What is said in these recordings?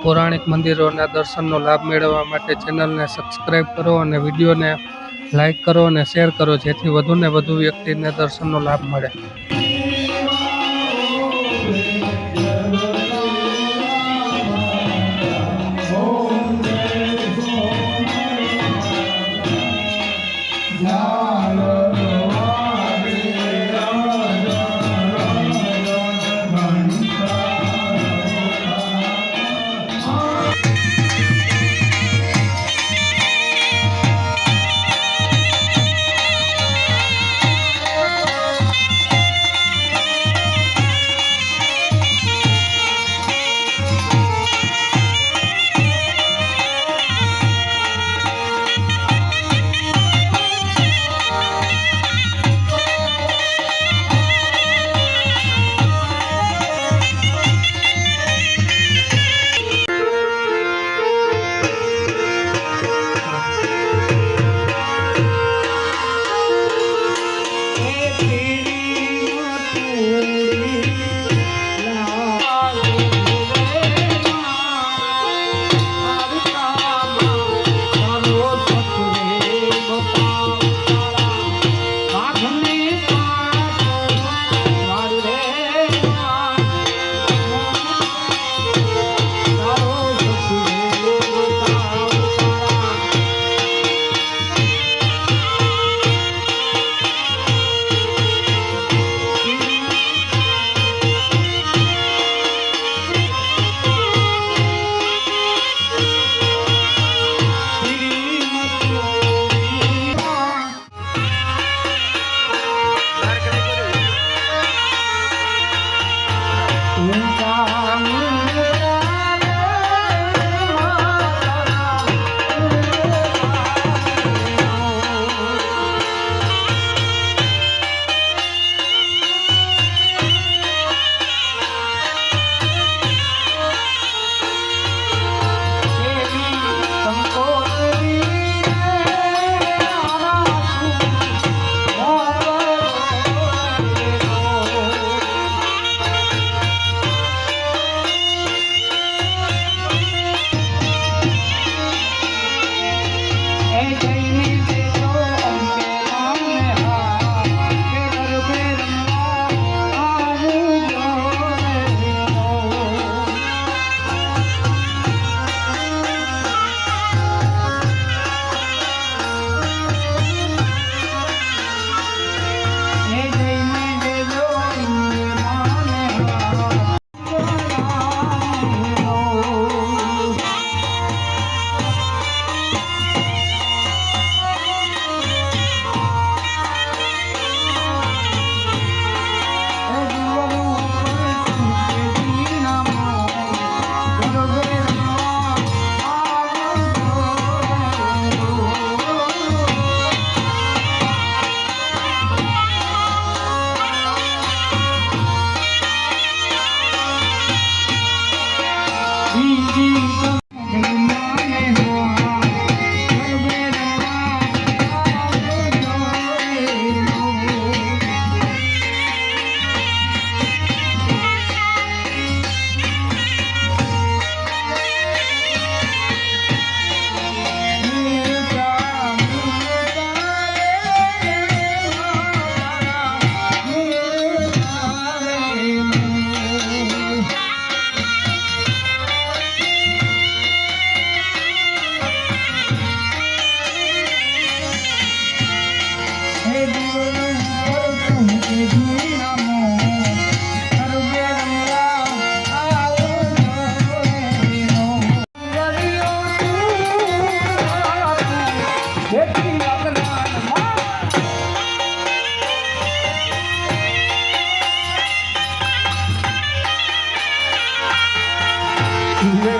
પૌરાણિક મંદિરોના દર્શનનો લાભ મેળવવા માટે ચેનલને સબસ્ક્રાઈબ કરો અને વિડીયોને લાઈક કરો અને શેર કરો જેથી વધુને વધુ વ્યક્તિને દર્શનનો લાભ મળે. Yeah.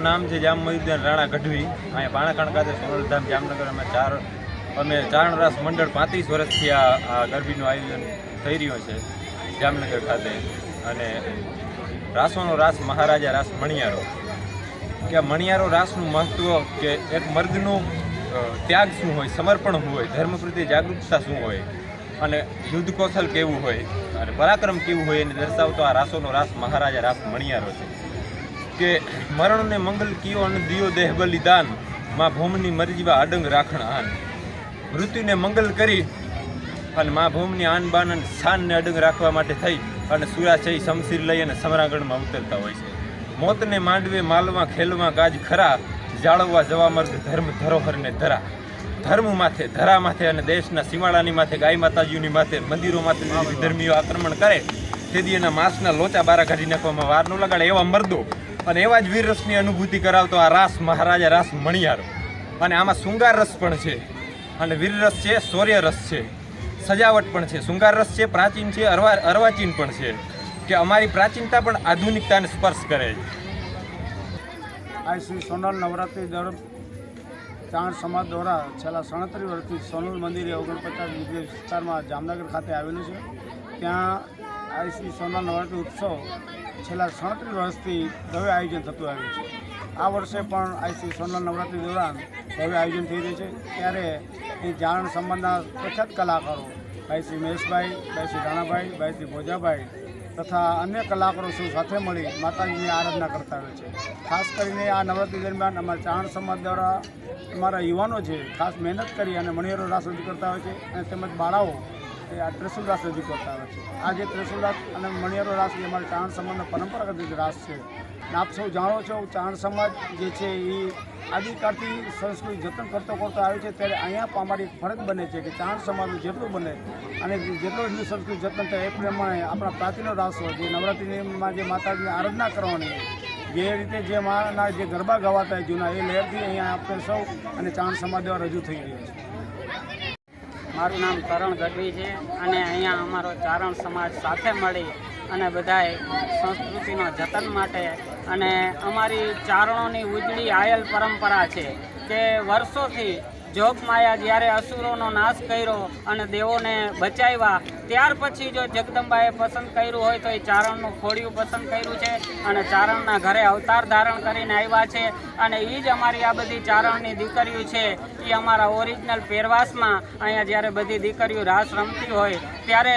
મારું નામ છે જામ મયુદ્દીન રાણા ગઢવી. અહીંયા પાણાખાણ ખાતે સોનલધામ જામનગર અમે ચાર અમે ચારણ રાસ મંડળ પાંત્રીસ વર્ષથી આ આ ગરબીનું આયોજન થઈ રહ્યું છે જામનગર ખાતે. અને રાસોનો રાસ મહારાજા રાસ મણિયારો. કે આ મણિયારો રાસનું મહત્ત્વ કે એક મર્દનું ત્યાગ શું હોય, સમર્પણ શું હોય, ધર્મ પ્રત્યે જાગૃતતા શું હોય, અને યુદ્ધ કૌશલ કેવું હોય, અને પરાક્રમ કેવું હોય, એને દર્શાવતો આ રાસોનો રાસ મહારાજા રાસ મણિયારો છે. કે મરણને મંગલ કિયો અને દિયો દેહ બલિદાન? માં ભૂમની મરજીવા અડંગ રાખણ આન. મૃત્યુને મંગલ કરી અને મા ભૂમની આન બાન અને શાનને અડંગ રાખવા માટે થઈ અને સુરાચય શમશીર લઈ અને સમરાંગણમાં ઉતરતા હોય છે. મોતને માંડવે, માલવા, ખેલવા કાજ ખરા, જાળવવા, જવા મર્દ ધર્મ ધરોહરને ધરા. ધર્મ માથે, ધરા માથે અને દેશના સીમાડાની માથે, ગાય માતાજીઓની માથે, મંદિરો માથે ધર્મીઓ આક્રમણ કરે. તેથી એના માંસના લોચા બારા કાઢી નાખવામાં વાર ન લગાડે એવા મર્દો અને એવા જ વીર રસની અનુભૂતિ કરાવતો આ રાસ મહારાજા રાસ મણિયારો. અને આમાં શૃંગાર રસ પણ છે. અને વીર રસ છે, શૌર્ય રસ છે. સજાવટ પણ છે. શૃંગાર રસ છે, પ્રાચીન છે, અરવા, અર્વાચીન પણ છે. કે અમારી પ્રાચીનતા પણ આધુનિકતાને સ્પર્શ કરે. છે આ શ્રી સોનલ નવરાત્રિ દર ચાણ સમાજ દ્વારા છેલ્લા સાડત્રીસ વર્ષથી સોનલ મંદિરે ઓગણપચાસ વિજય વિસ્તારમાં જામનગર ખાતે આવેલું છે. ત્યાં આ શ્રી સોનલ નવરાત્રિ ઉત્સવ છેલ્લા સાડત્રીસ વર્ષથી ભવ્ય આયોજન થતું આવ્યું છે. આ વર્ષે પણ આ શ્રી સોનલ નવરાત્રિ દોરાન ભવ્ય આયોજન થઈ રહ્યું છે. ત્યારે એ જાણ સંબંધના પ્રખ્યાત કલાકારો ભાઈ શ્રી મહેશભાઈ ભાઈ શ્રી રાણાભાઈ ભાઈ શ્રી ભોજાભાઈ તથા અન્ય કલાકારો સૌ સાથે મળી માતાજીની આરાધના કરતા હોય છે. ખાસ કરીને આ નવરાત્રી દરમિયાન અમારા ચારણ સમાજ દ્વારા અમારા યુવાનો છે ખાસ મહેનત કરી અને મણિયારો રાસ કરતા હોય છે અને તેમજ બાળાઓ એ આ ત્રિશુલ રાસ રજૂ કરતા હોય છે. આ જે ત્રિશુલ રાસ અને મણિયારો રાસ એ અમારા ચાણ સમાજનો પરંપરાગત રાસ છે. આપ સૌ જાણો છો, ચાણ સમાજ જે છે, એ આદિકાળથી સંસ્કૃતિ જતન કરતો કરતો આવ્યો છે, ત્યારે અહીંયા અમારી ફરજ બને છે કે ચાણ સમાજનું જેટલું બને અને જેટલો હિન્દુ સંસ્કૃતિ જતન થાય એ પ્રમાણે આપણા પ્રાચીનો રાસ હોય, જે નવરાત્રિમાં જે માતાજીની આરાધના કરવાની, જે રીતે જે માના જે ગરબા ગવાતા જૂના એ લહેરથી અહીંયા આપણે સૌ અને ચાણ સમાજ દ્વારા રજૂ થઈ રહ્યો છે. મારું નામ કરણ ગઢવી છે અને અહીંયા અમારો ચારણ સમાજ સાથે મળી અને બધાએ સંસ્કૃતિના જતન માટે અને અમારી ચારણોની ઉજળી આયલ પરંપરા છે કે વર્ષોથી જોગમાયા જ્યારે અસુરોનો નાશ કર્યો અને દેવોને બચાવ્યા, ત્યાર પછી જો જગદંબાએ પસંદ કર્યું હોય તો એ ચારણનું ખોડિયું પસંદ કર્યું છે અને ચારણના ઘરે અવતાર ધારણ કરીને આવ્યા છે અને એ જ અમારી આ બધી ચારણની દીકરીઓ છે. એ અમારા ઓરિજિનલ પહેરવાસમાં અહીંયા જ્યારે બધી દીકરીઓ રાસ રમતી હોય, ત્યારે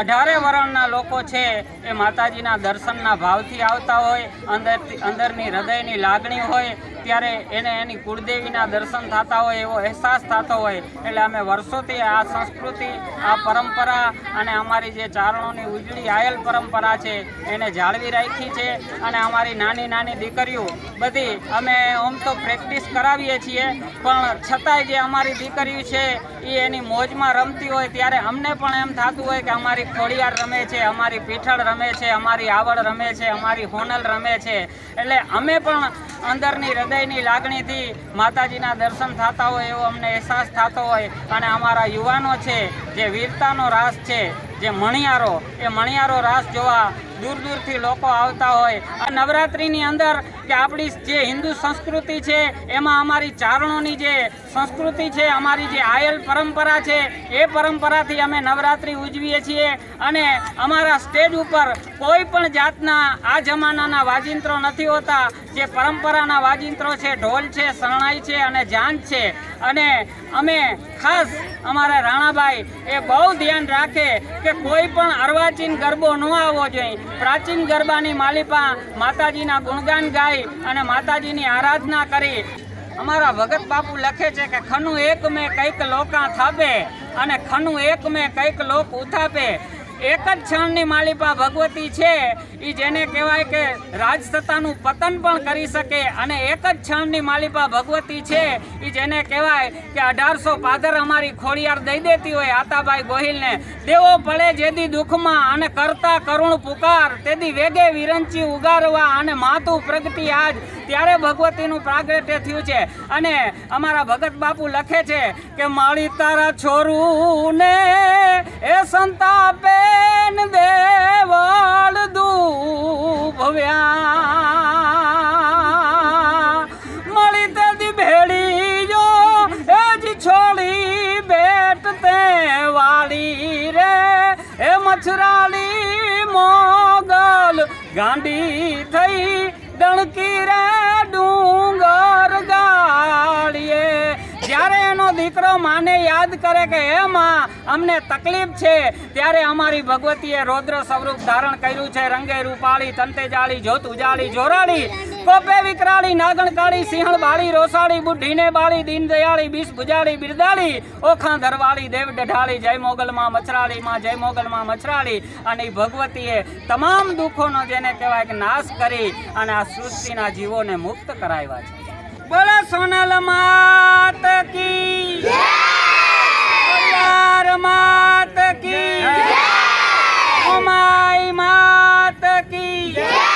અઢારે વરણના લોકો છે એ માતાજીના દર્શનના ભાવથી આવતા હોય અંદરથી અંદરની હૃદયની લાગણી હોય ત્યારે એને એની કુળદેવીના દર્શન થતા હોય, એવો અહેસાસ થતો હોય. એટલે અમે વર્ષોથી આ સંસ્કૃતિ, આ પરંપરા અને અમારી જે ચારણોની ઉજળી આયલ પરંપરા છે, એને જાળવી રાખી છે અને અમારી નાની નાની દીકરીઓ બધી અમે આમ તો પ્રેક્ટિસ કરાવીએ છીએ, પણ છતાંય જે અમારી દીકરીઓ છે એ એની મોજમાં રમતી હોય ત્યારે અમને પણ એમ થતું હોય કે અમારી ખોડિયાર રમે છે, અમારી પીઠળ રમે છે, અમારી આવડ રમે છે, અમારી હોનલ રમે છે. એટલે અમે પણ અંદરની હૃદયની લાગણીથી માતાજીના દર્શન થતા હોય એવો અમને અહેસાસ થતો હોય. અને અમારા યુવાનો છે, જે વીરતાનો રાસ છે, જે મણિયારો, એ મણિયારો રાસ જોવા દૂર દૂરથી લોકો આવતા હોય. આ નવરાત્રિની અંદર કે આપણી જે હિન્દુ સંસ્કૃતિ છે, એમાં અમારી ચારણોની જે સંસ્કૃતિ છે, અમારી જે આયલ પરંપરા છે, એ પરંપરાથી અમે નવરાત્રિ ઉજવીએ છીએ. અને અમારા સ્ટેજ ઉપર કોઈ પણ જાતના આ જમાનાના વાજિંત્રો નથી હોતા. જે પરંપરાના વાજિંત્રો છે, ઢોલ છે, શરણાઈ છે અને જાન છે. અને અમે ખાસ અમારા રાણાભાઈ એ બહુ ધ્યાન રાખે કે કોઈ પણ અર્વાચીન ગરબો ન આવવો જોઈએ. પ્રાચીન ગરબાની માલિપા માતાજીના ગુણગાન ગાઈ અને માતાજીની આરાધના કરી. અમારા ભગત બાપુ લખે છે કે ખનું એક મેં કંઈક લોકા થાપે અને ખનું એક મેં કંઈક લોક ઉથાપે. એક જ ક્ષણની માલિપા ભગવતી છે. એ જેને કહેવાય કે રાજસત્તાનું પતન પણ કરી શકે અને એક જ ક્ષણની માલિપા ભગવતી છે. એ જેને કહેવાય કે અઢારસો પાદર અમારી ખોડિયાર દઈ દેતી હોય આતાબાઈ ગોહિલને. દેવો પડે જેદી દુઃખમાં અને કરતા કરુણ પુકાર, તેદી વેગે વિરંચી ઉગારવા અને માતું પ્રગતિ આજ ત્યારે ભગવતીનું પ્રાગટ્ય થયું છે. અને અમારા ભગત બાપુ લખે છે કે માળી તારા છોરું ને એ સંતાપેન દેવાળ દુભવ્યા. મળી તેદી ભેળી જો જ છોડી બેટ તે રે. એ મછરાળી મોગલ ગાંડી થઈ ડણકી રે. દીકરો માને યાદ કરે કે, હે માં, અમને તકલીફ છે. ત્યારે અમારી ભગવતીએ રૌદ્ર સ્વરૂપ ધારણ કર્યું છે. રંગે રૂપાળી, તંતે જાળી, જોત ઉજાળી જોરાળી, કોપે વિકરાળી, નાગણ કાળી, સિંહણ બાળી, રોસાળી બુઢીને બાળી, દીન દયાળી, બીસ ભુજાળી, બિરદાળી, ઓખા ધરવાળી, દેવ ડઢાળી, જય મોગલમાં મછરાળી, માં જય મોગલમાં મચરાળી અને ભગવતીએ તમામ દુઃખોનો જેને કહેવાય કે નાશ કરી અને આ સૃષ્ટિના જીવોને મુક્ત કરાવ્યા છે. બોલો સોનલ માત કી યાર માત કી ઉમાઈ માત કી